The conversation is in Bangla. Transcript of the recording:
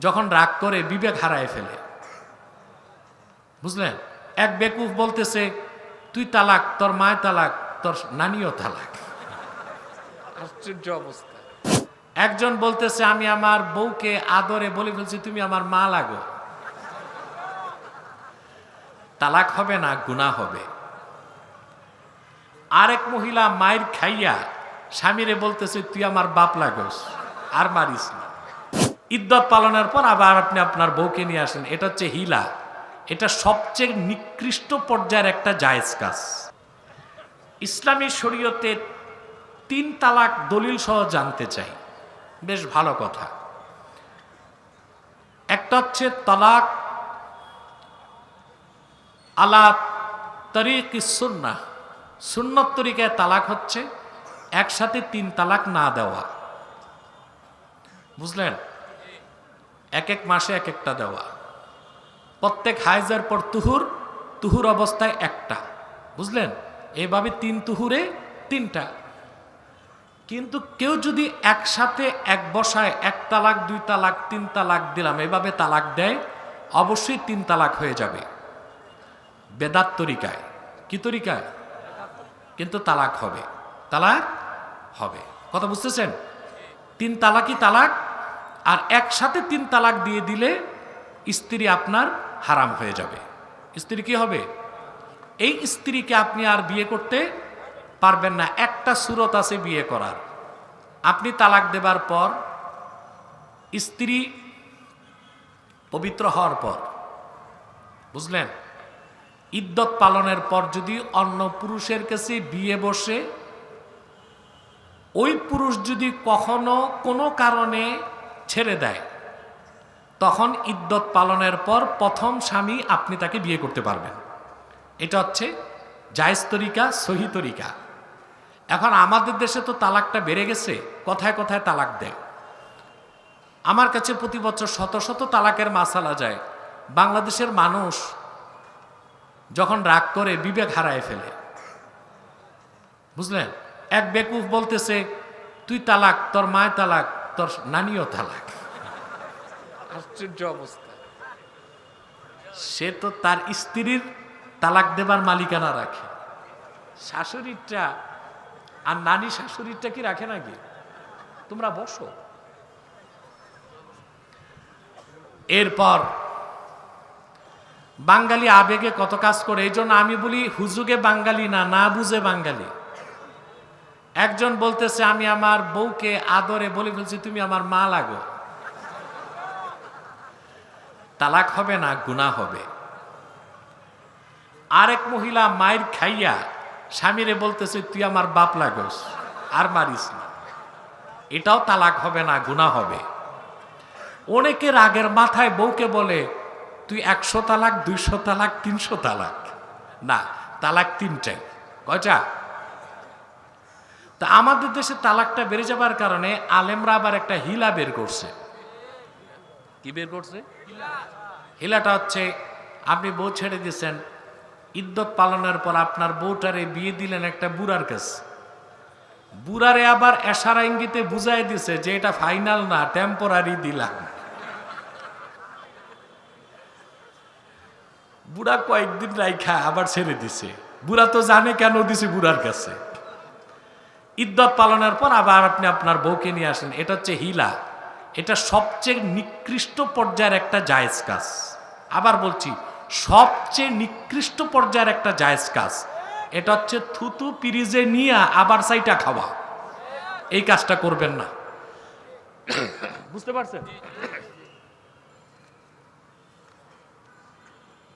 যখন রাগ করে বিবেক হারায় ফেলে। বুঝলেন? এক বেকুফ বলতেছে তুই তালাক তোর মায় তালাক তোর নানিও তালাক। আশ্চর্য অবস্থা। একজন বলতেছে আমি আমার বউকে আদরে বলে ফেলছি তুমি আমার মা লাগো। তালাক হবে না গুণা হবে। আরেক মহিলা মায়ের খাইয়া স্বামীরে বলতেছে তুই আমার বাপ লাগোস আর মারিস না। ইদ্যত পালনের পর আবার আপনি আপনার বউকে নিয়ে আসেন। এটা হচ্ছে হিলা। এটা সবচেয়ে নিকৃষ্ট পর্যায়ের একটা জায়েজ কাজ। ইসলামী শরীয়তে তিন তালাক দলিল সহ জানতে চাই। বেশ ভালো কথা। একটা হচ্ছে তালাক আলা তরিক সুন্না সুন্নত তরিকায় তালাক হচ্ছে একসাথে তিন তালাক না দেওয়া। বুঝলেন? এক এক মাসে এক একটা দেওয়া। প্রত্যেক হাইজার পর তুহুর তুহুর অবস্থায় একটা। বুঝলেন? এভাবে তিন তুহুরে তিনটা। কিন্তু কেউ যদি একসাথে এক বসায় এক তালাক, দুই তালাক, তিন তালাক দিলাম, এভাবে তালাক দেয়, অবশ্যই তিন তালাক হয়ে যাবে। বেদাত তরিকায়। কি তরিকায়? কিন্তু তালাক হবে। তালাক হবে। কথা বুঝতেছেন? তিন তালাকই তালাক আর একসাথে তিন তালাক দিয়ে দিলে স্ত্রী আপনার হারাম হয়ে যাবে। স্ত্রী কি হবে? এই স্ত্রীকে আপনি আর বিয়ে করতে পারবেন না। একটা সুরত আছে বিয়ে করার। আপনি তালাক দেবার পর, স্ত্রী পবিত্র হওয়ার পর, বুঝলেন? ইদ্যত পালনের পর যদি অন্য পুরুষের কাছে বিয়ে বসে, ওই পুরুষ যদি কখনো কোনো কারণে ছেড়ে দেয়। তখন ইদ্যত পালনের পর প্রথম স্বামী আপনি তাকে বিয়ে করতে পারবেন। এটা হচ্ছে জায়েজ তরিকা, সহি তরিকা। এখন আমাদের দেশে তো তালাকটা বেড়ে গেছে, কথায় কথায় তালাক দেয়। আমার কাছে প্রতি বছর শত শত তালাকের মাসালা যায়। বাংলাদেশের মানুষ যখন রাগ করে, বিবেক হারায় ফেলে। বুঝলেন? এক বেকুফ বলতেছে, তুই তালাক, তোর মায় তালাক তোর নানিও তালাক। আশ্চর্য অবস্থা। সে তো তার স্ত্রীর তালাক দেবার মালিকানা রাখে। শাশুড়িটা আর নানি শাশুড়িটা কি রাখে নাকি? তোমরা বসো। এরপর বাঙালি আবেগে কত কাজ করে এই জন্য আমি বলি হুজুগে বাঙালি না না বুঝে বাঙালি। একজন বলতেছে, আমি আমার বউকে আদরে বলে ফেলছি, তুমি আমার মা লাগো। তালাক হবে না গুণা হবে। আরেক মহিলা মায়ের খাইয়া স্বামীরে বলতেছে, তুই আমার বাপ লাগোস, আর মারিস না। এটাও তালাক হবে না গুণা হবে। অনেকে রাগের মাথায় বউকে বলে, তুই একশো তালাক, দুইশো তালাক, তিনশো তালাক? না, তালাক তিনটাই। কয়টা? তা আমাদের দেশে তালাকটা বেড়ে যাবার কারণে আলেমরা আবার একটা হিলা বের করছে। কি বের করছে? হিলাটা হচ্ছে, আপনি বউ ছেড়ে দিয়েছেন, ইদ্যত পালনের পর আপনার বউটারে বিয়ে দিলেন একটা বুড়ার কাছে। বুড়ারে আবার এশারা ইঙ্গিতে বুঝাই দিছে যে এটা ফাইনাল না, টেম্পোরারি দিলাম। বুড়া কয়েকদিন রাইখা আবার ছেড়ে দিছে। বুড়া তো জানে কেন দিছে বুড়ার কাছে। ইদ্যত পালনের পর আবার আপনি আপনার বউকে নিয়ে আসেন। এটা হচ্ছে হিলা। এটা সবচেয়ে নিকৃষ্ট পর্যায়ের একটা জায়েজ কাজ। আবার বলছি, সবচেয়ে নিকৃষ্ট পর্যায়ের একটা জায়েজ কাজ। এটা হচ্ছে থুতু পিরিজে নিয়ে আবার সাইটা খাওয়া। এই কাজটা করবেন না। বুঝতে পারছেন?